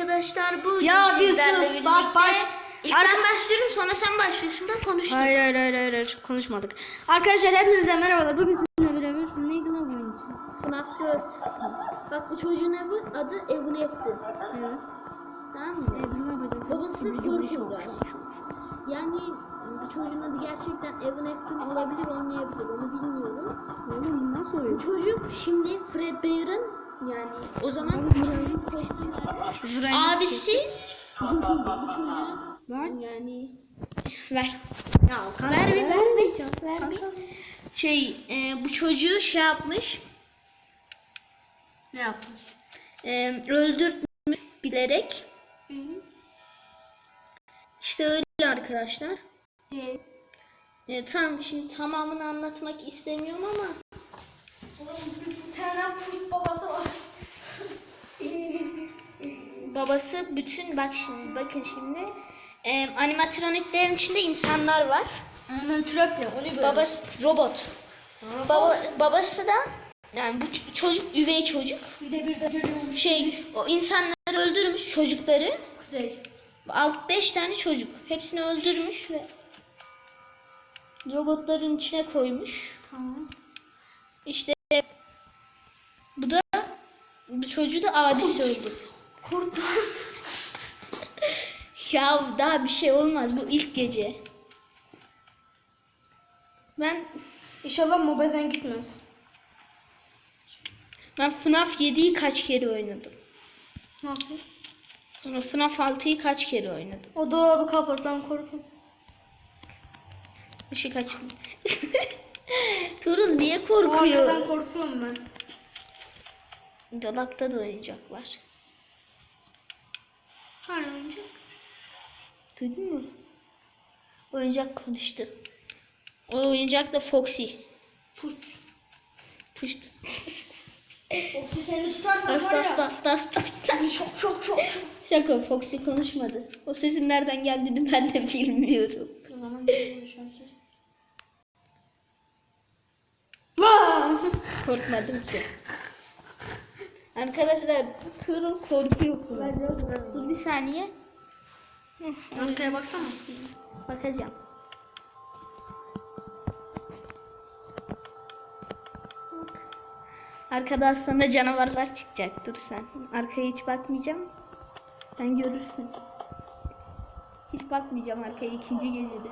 arkadaşlar bu Ya bir sus, bak birlikte- baş- İlk Arka- ben başlıyorum sonra sen başlıyorsun da konuştuk. Hayır hayır hayır hayır, hayır. konuşmadık. Arkadaşlar hepinize merhabalar. Bugün sizinle beraber neydi lan bu oyun ismi? FNAF 4. Bak bu çocuğun adı, adı Ebu Nefsi. Evet. Tamam mı? E, yapacağız? Babası galiba. Yani bu çocuğun adı gerçekten Ebu Nefsi olabilir olmayabilir onu bilmiyorum. Oğlum nasıl Bu oyun? çocuk şimdi Fred Bear'ın yani o zaman abisi Ver. yani ver. Ya Ver bir ver bir ver bir. Şey e, bu çocuğu şey yapmış. Ne yapmış? E, öldürtmüş bilerek. İşte öyle arkadaşlar. E, tamam şimdi tamamını anlatmak istemiyorum ama tane kuş babası var. babası bütün bak şimdi bakın şimdi e, animatroniklerin içinde insanlar var. Hemen traple onu böyle. Babası robot. Baba, babası da yani bu çocuk üvey çocuk. Bir de bir de görüyormuş. Şey o insanları öldürmüş çocukları. Kuzey. Alt 5 tane çocuk. Hepsini öldürmüş ve robotların içine koymuş. Tamam. İşte bu çocuğu da abisi öldürdü. Kurt. Ya daha bir şey olmaz bu ilk gece. Ben İnşallah mobezen gitmez. ben FNAF 7'yi kaç kere oynadım. Ne yapayım? Sonra FNAF 6'yı kaç kere oynadım. O dolabı kapat ben korkuyorum. Işık açık. Tuğrul niye Ben korkuyor? korkuyorum ben. Dolapta da oyuncak var. Hani oyuncak? Duydun mu? Oyuncak konuştu. O oyuncak da Foxy. Puç. Puş. Foxy seni tutarsan Das var ya. das das das das. Çok çok çok çok. Şaka Foxy konuşmadı. O sesin nereden geldiğini ben de bilmiyorum. O zaman. Vaa! Korkmadım ki. Arkadaşlar Tuğrul korkuyor. Dur bir saniye. Arkaya baksana. Bakacağım. Arkada sonra canavarlar çıkacak. Dur sen. Arkaya hiç bakmayacağım. Sen görürsün. Hiç bakmayacağım arkaya ikinci gecede.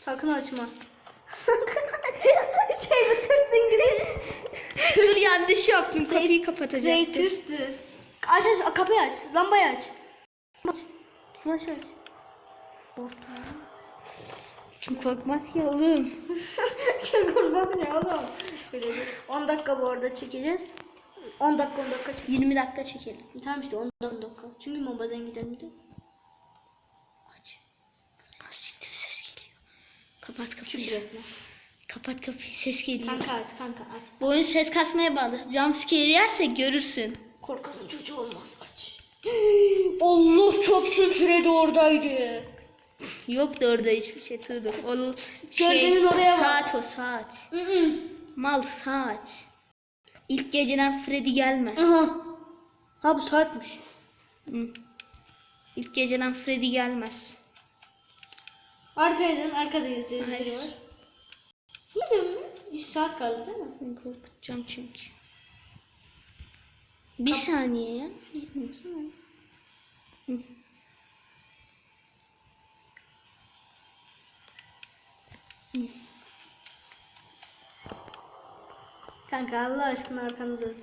Sakın açma. şey bitirsin gibi. Dur yanlış yaptım. Kapıyı kapatacaktım. Tırstı. Aç aç kapıyı aç. Lambayı aç. Flash aç. Kim korkmaz ki oğlum. Korkmaz ya oğlum. Şöyle bir 10 dakika bu arada çekeceğiz. 10 dakika 10 dakika çekeceğiz. 20 dakika çekelim. Tamam işte 10 dakika. Çünkü mobazen gider miydi? Aç. Siktir ses geliyor. Kapat Küfür kapıyı. etme. Kapat kapıyı ses geliyor. Kanka aç kanka aç. Bu oyun ses kasmaya bağlı. Jumpscare yersek görürsün. Korkanın çocuğu olmaz aç. Allah çarpsın Fred oradaydı. Yok da orada hiçbir şey Tuğrul. O Gölgenin oraya bak. Saat o saat. Hı hı. Mal saat. İlk geceden Freddy gelmez. Aha. Ha bu saatmiş. Hı. İlk geceden Freddy gelmez. Arkaya dön arkadayız diye Hayır. var. Ne diyorsun? 3 saat kaldı değil mi? Korkutacağım çünkü. Bir saniye ya. Hı. Kanka Allah aşkına arkanı dön.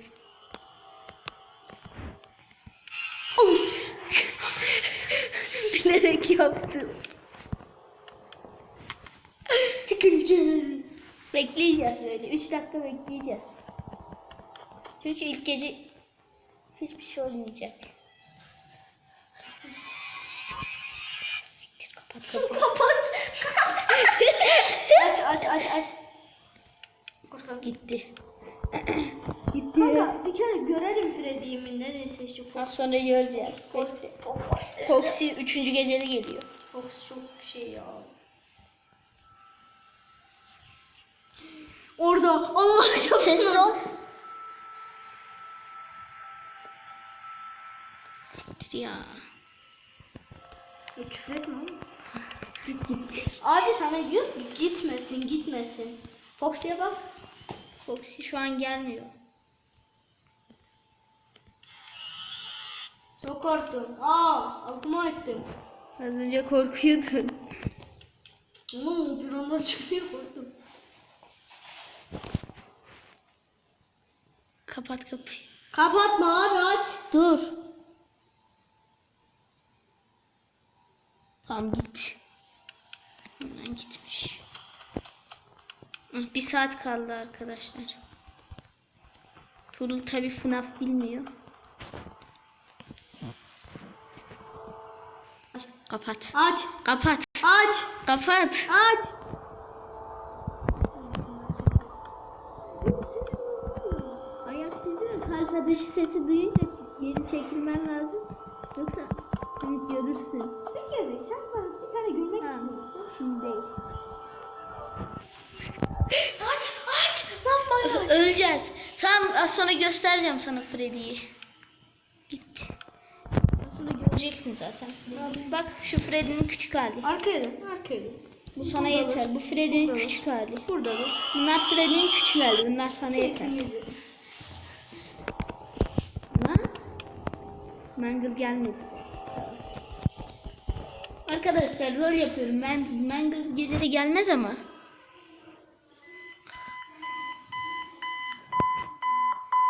Bilerek yaptım. Çıkınca. Bekleyeceğiz böyle. 3 dakika bekleyeceğiz. Çünkü ilk gece hiçbir şey olmayacak. Siktir kapat kapıyı. Kapat. aç aç aç aç. Gitti. Gitti. Kanka bir kere görelim Freddy'yi mi ne neyse şu Az sonra göreceğiz. Fox. Foxy 3. gecede geliyor. Fox çok şey ya. Orada Allah çok Sessiz ol. Siktir ya. E, küfür etme oğlum. Abi sana diyoruz ki gitmesin gitmesin. Foxy'ye bak. Foxy şu an gelmiyor. Çok korktum. Aa aklıma ettim. Az önce korkuyordun. Bir anda çıkıyor korktum. Kapat kapıyı. Kapatma abi aç. Dur. Tamam git. Hemen gitmiş. Ah, Bir saat kaldı arkadaşlar. Turul tabi FNAF bilmiyor. Kapat. Aç. Kapat. Aç. Kapat. Aç. Çekilmen lazım. Yoksa Ümit görürsün. Bir kere sen bana bir tane gülmek istiyorsun. Şimdi değil. Aç aç. Lan bana aç. Öleceğiz. Tamam az sonra göstereceğim sana Freddy'yi. Gitti. Göreceksin zaten. Bak şu Freddy'nin küçük hali. Arkaya dön. Arkaya dön. Bu sana yeter. Bu Freddy'nin küçük hali. Burada dur. Bunlar Freddy'nin küçük hali. Bunlar sana yeter. Lan. Mangle gelmedi. Arkadaşlar rol yapıyorum. Ben Mangle gece de gelmez ama.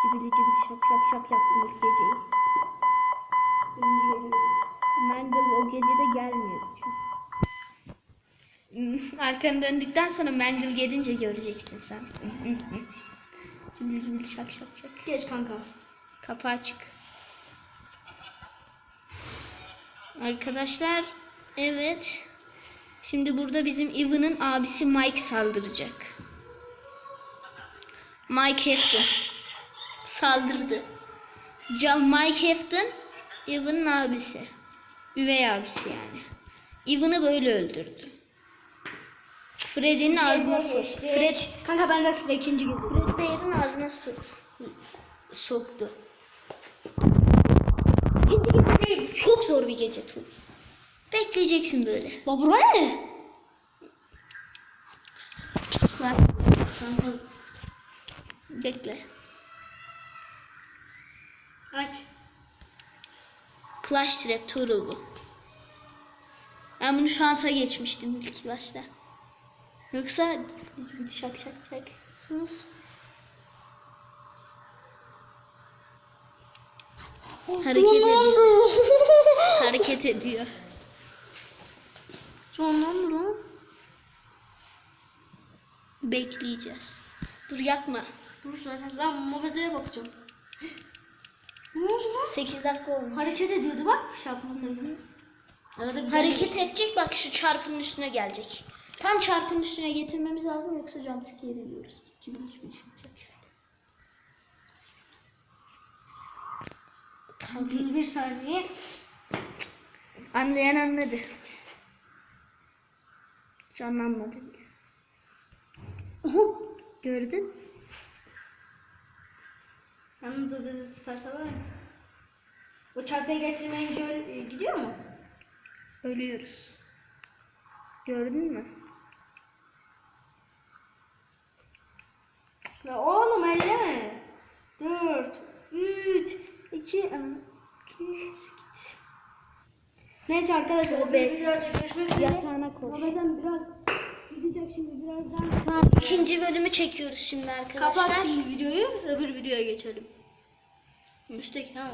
Cibili cibili şap şap şap yaptım ilk geceyi. Mangle o gece de gelmiyordu Arkanı döndükten sonra Mangle gelince göreceksin sen. cibili cibili şak şak şak. Geç kanka. Kapı açık. Arkadaşlar evet. Şimdi burada bizim Evan'ın abisi Mike saldıracak. Mike Hefton saldırdı. Can Mike Hefton Evan'ın abisi. Üvey abisi yani. Evan'ı böyle öldürdü. Freddy'nin ağzına soktu. Fred, Kanka ben de ikinci gibi. Fred Bear'ın ağzına so- soktu. Çok zor bir gece Tuğ. Bekleyeceksin böyle. La buraya ne? Bekle. Aç. Clash Trap Tuğrul bu. Ben bunu şansa geçmiştim ilk başta. Yoksa şak şak şak. Sus. Hareket ediyor. Hareket ediyor. Sonlandı lan. Bekleyeceğiz. Dur yakma. Dur zaten ben mobezeye bakacağım. Ne oldu lan? 8 dakika olmuş. Hareket ediyordu bak. Tabii. Arada bir Hareket edecek bak şu çarpının üstüne gelecek. Tam çarpının üstüne getirmemiz lazım yoksa jumpscare ediyoruz. Gibi hiçbir şey yapacak. 31 saniye. Anlayan anladı. Hiç anlamadı. Gördün? Yalnız o bizi tutarsa var ya. O çarpıya getirmeye gidiyor, gidiyor mu? Ölüyoruz. Gördün mü? Ya oğlum elleme. 4, 3, 2, git, git. Neyse arkadaşlar görüşmek üzere. Yatağına koş. Babadan biraz gidecek şimdi birazdan. Tamam, ikinci bölümü çekiyoruz şimdi arkadaşlar. Kapat şimdi videoyu öbür videoya geçelim. Müstek ha.